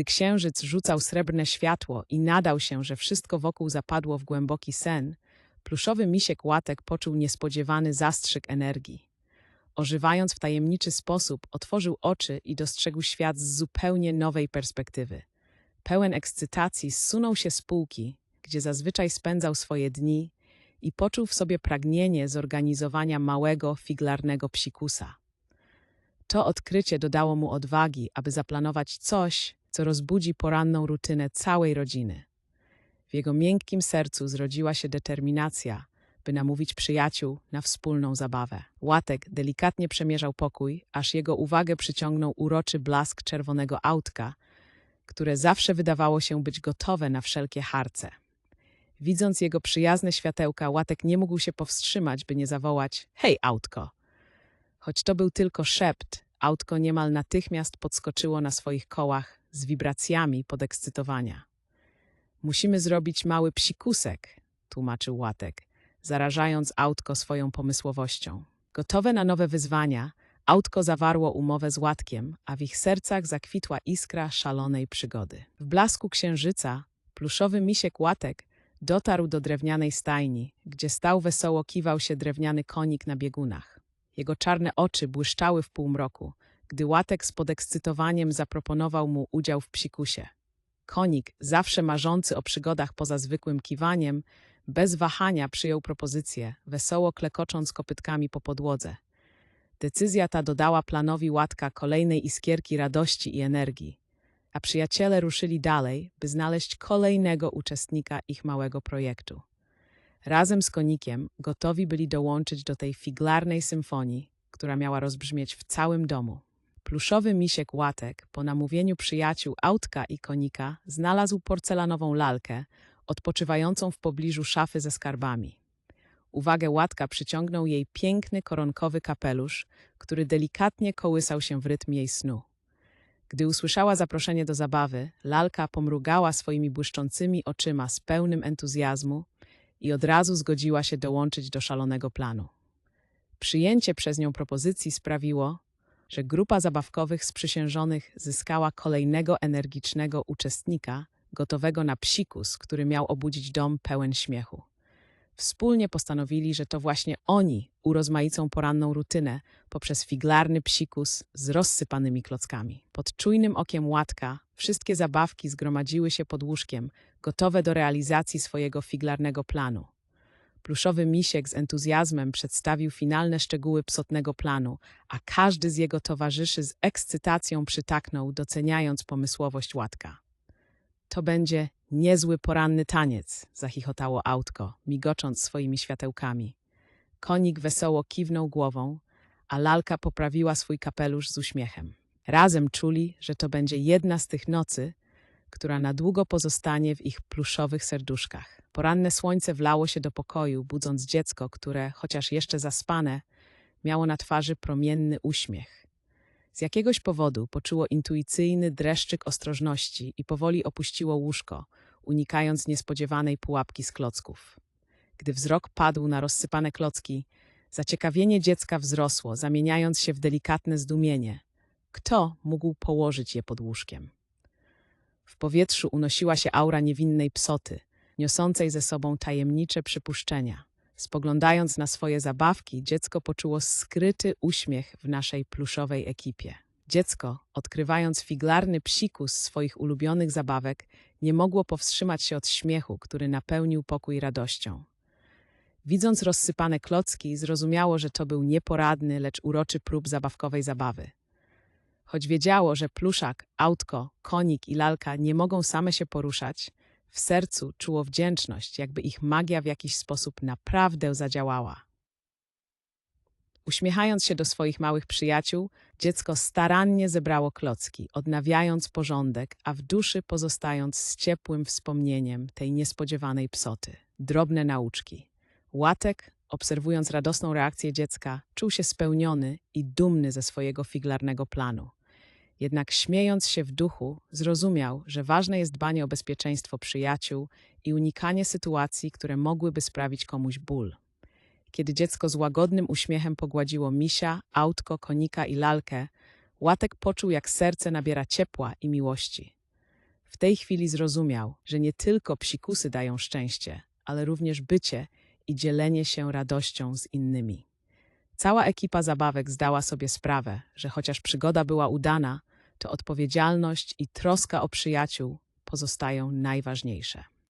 Gdy księżyc rzucał srebrne światło i nadał się, że wszystko wokół zapadło w głęboki sen, pluszowy misiek łatek poczuł niespodziewany zastrzyk energii. Ożywając w tajemniczy sposób, otworzył oczy i dostrzegł świat z zupełnie nowej perspektywy. Pełen ekscytacji zsunął się z półki, gdzie zazwyczaj spędzał swoje dni i poczuł w sobie pragnienie zorganizowania małego, figlarnego psikusa. To odkrycie dodało mu odwagi, aby zaplanować coś, co rozbudzi poranną rutynę całej rodziny. W jego miękkim sercu zrodziła się determinacja, by namówić przyjaciół na wspólną zabawę. Łatek delikatnie przemierzał pokój, aż jego uwagę przyciągnął uroczy blask czerwonego autka, które zawsze wydawało się być gotowe na wszelkie harce. Widząc jego przyjazne światełka, Łatek nie mógł się powstrzymać, by nie zawołać Hej, autko! Choć to był tylko szept, autko niemal natychmiast podskoczyło na swoich kołach z wibracjami podekscytowania. Musimy zrobić mały psikusek, tłumaczył Łatek, zarażając autko swoją pomysłowością. Gotowe na nowe wyzwania, autko zawarło umowę z Łatkiem, a w ich sercach zakwitła iskra szalonej przygody. W blasku księżyca pluszowy misiek Łatek dotarł do drewnianej stajni, gdzie stał wesoło kiwał się drewniany konik na biegunach. Jego czarne oczy błyszczały w półmroku, gdy Łatek z podekscytowaniem zaproponował mu udział w psikusie. Konik, zawsze marzący o przygodach poza zwykłym kiwaniem, bez wahania przyjął propozycję, wesoło klekocząc kopytkami po podłodze. Decyzja ta dodała planowi Łatka kolejnej iskierki radości i energii, a przyjaciele ruszyli dalej, by znaleźć kolejnego uczestnika ich małego projektu. Razem z konikiem gotowi byli dołączyć do tej figlarnej symfonii, która miała rozbrzmieć w całym domu. Pluszowy misiek Łatek, po namówieniu przyjaciół Autka i Konika, znalazł porcelanową lalkę, odpoczywającą w pobliżu szafy ze skarbami. Uwagę Łatka przyciągnął jej piękny koronkowy kapelusz, który delikatnie kołysał się w rytm jej snu. Gdy usłyszała zaproszenie do zabawy, lalka pomrugała swoimi błyszczącymi oczyma z pełnym entuzjazmu i od razu zgodziła się dołączyć do szalonego planu. Przyjęcie przez nią propozycji sprawiło, że grupa zabawkowych sprzysiężonych zyskała kolejnego energicznego uczestnika, gotowego na psikus, który miał obudzić dom pełen śmiechu. Wspólnie postanowili, że to właśnie oni urozmaicą poranną rutynę poprzez figlarny psikus z rozsypanymi klockami. Pod czujnym okiem łatka wszystkie zabawki zgromadziły się pod łóżkiem, gotowe do realizacji swojego figlarnego planu. Pluszowy misiek z entuzjazmem przedstawił finalne szczegóły psotnego planu, a każdy z jego towarzyszy z ekscytacją przytaknął, doceniając pomysłowość łatka. To będzie niezły poranny taniec, zachichotało autko, migocząc swoimi światełkami. Konik wesoło kiwnął głową, a lalka poprawiła swój kapelusz z uśmiechem. Razem czuli, że to będzie jedna z tych nocy, która na długo pozostanie w ich pluszowych serduszkach. Poranne słońce wlało się do pokoju, budząc dziecko, które, chociaż jeszcze zaspane, miało na twarzy promienny uśmiech. Z jakiegoś powodu poczuło intuicyjny dreszczyk ostrożności i powoli opuściło łóżko, unikając niespodziewanej pułapki z klocków. Gdy wzrok padł na rozsypane klocki, zaciekawienie dziecka wzrosło, zamieniając się w delikatne zdumienie. Kto mógł położyć je pod łóżkiem? W powietrzu unosiła się aura niewinnej psoty, niosącej ze sobą tajemnicze przypuszczenia. Spoglądając na swoje zabawki, dziecko poczuło skryty uśmiech w naszej pluszowej ekipie. Dziecko, odkrywając figlarny psikus swoich ulubionych zabawek, nie mogło powstrzymać się od śmiechu, który napełnił pokój radością. Widząc rozsypane klocki, zrozumiało, że to był nieporadny, lecz uroczy prób zabawkowej zabawy. Choć wiedziało, że pluszak, autko, konik i lalka nie mogą same się poruszać, w sercu czuło wdzięczność, jakby ich magia w jakiś sposób naprawdę zadziałała. Uśmiechając się do swoich małych przyjaciół, dziecko starannie zebrało klocki, odnawiając porządek, a w duszy pozostając z ciepłym wspomnieniem tej niespodziewanej psoty. Drobne nauczki. Łatek, obserwując radosną reakcję dziecka, czuł się spełniony i dumny ze swojego figlarnego planu. Jednak śmiejąc się w duchu, zrozumiał, że ważne jest dbanie o bezpieczeństwo przyjaciół i unikanie sytuacji, które mogłyby sprawić komuś ból. Kiedy dziecko z łagodnym uśmiechem pogładziło misia, autko, konika i lalkę, Łatek poczuł, jak serce nabiera ciepła i miłości. W tej chwili zrozumiał, że nie tylko psikusy dają szczęście, ale również bycie i dzielenie się radością z innymi. Cała ekipa zabawek zdała sobie sprawę, że chociaż przygoda była udana, to odpowiedzialność i troska o przyjaciół pozostają najważniejsze.